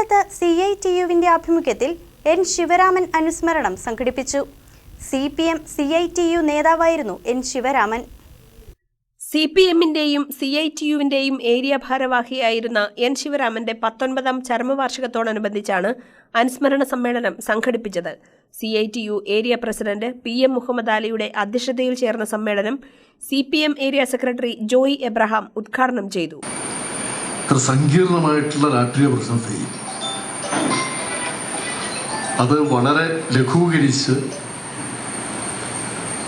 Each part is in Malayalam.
കോതമംഗലത്ത് സി ഐ ടി യുവിന്റെ ആഭിമുഖ്യത്തിൽ എൻ ശിവരാമൻ അനുസ്മരണം സംഘടിപ്പിച്ചു. C P M C I T U നേതാവായിരുന്നു എൻ ശിവരാമൻ. സി പി എമ്മിന്റെയും സി ഐ ടി യുവിന്റെയും ഏരിയ ഭാരവാഹിയായിരുന്ന എൻ ശിവരാമന്റെ പത്തൊൻപതാം ചരമവാർഷികത്തോടനുബന്ധിച്ചാണ് അനുസ്മരണ സമ്മേളനം സംഘടിപ്പിച്ചത്. C I T U area president P M Muhammad അലിയുടെ അധ്യക്ഷതയിൽ ചേർന്ന സമ്മേളനം C P M area secretary Joy Abraham ഉദ്ഘാടനം ചെയ്തു. സങ്കീർണമായിട്ടുള്ള രാഷ്ട്രീയ പ്രശ്നത്തെ അത് വളരെ ലഘൂകരിച്ച്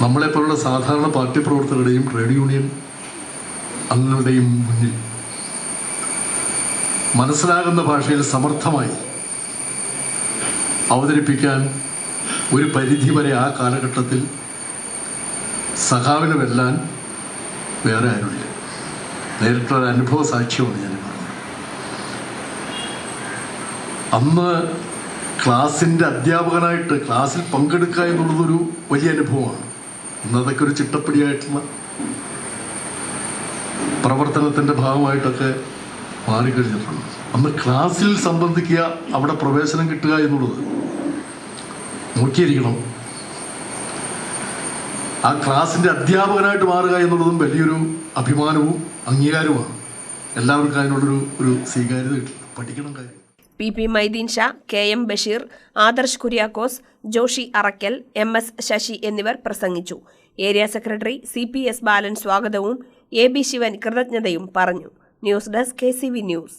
നമ്മളെപ്പോലുള്ള സാധാരണ പാർട്ടി പ്രവർത്തകരുടെയും ട്രേഡ് യൂണിയൻ അംഗങ്ങളുടെയും മുന്നിൽ മനസ്സിലാകുന്ന ഭാഷയിൽ സമർത്ഥമായി അവതരിപ്പിക്കാൻ ഒരു പരിധി വരെ ആ കാലഘട്ടത്തിൽ സഖാവിന് വെല്ലാൻ വേറെ ആരുമില്ല. നേരിട്ടൊരു അനുഭവ സാക്ഷ്യമാണ് ഞാൻ അന്ന് ക്ലാസിന്റെ അധ്യാപകനായിട്ട് ക്ലാസ്സിൽ പങ്കെടുക്കുക എന്നുള്ളതൊരു വലിയ അനുഭവമാണ്. ഇന്നതൊക്കെ ഒരു ചിട്ടപ്പടിയായിട്ടുള്ള പ്രവർത്തനത്തിന്റെ ഭാഗമായിട്ടൊക്കെ മാറിക്കഴിഞ്ഞിട്ടുണ്ട്. അന്ന് ക്ലാസ്സിൽ സംബന്ധിക്കുക അവിടെ പ്രവേശനം കിട്ടുക എന്നുള്ളത് നോക്കിയിരിക്കണം. ആ ക്ലാസിന്റെ അധ്യാപകനായിട്ട് മാറുക എന്നുള്ളതും വലിയൊരു അഭിമാനവും അംഗീകാരവുമാണ്. എല്ലാവർക്കും അതിനുള്ളൊരു ഒരു സ്വീകാര്യത കിട്ടില്ല പഠിക്കണം കാര്യം. P P Maideen Shah K M Basheer Adarsh Kuriakose Joshi Arakkal M S Sasi എന്നിവർ പ്രസംഗിച്ചു. Area secretary C P S Balan സ്വാഗതവും എ ബി ശിവൻ കൃതജ്ഞതയും പറഞ്ഞു. News desk K C V news.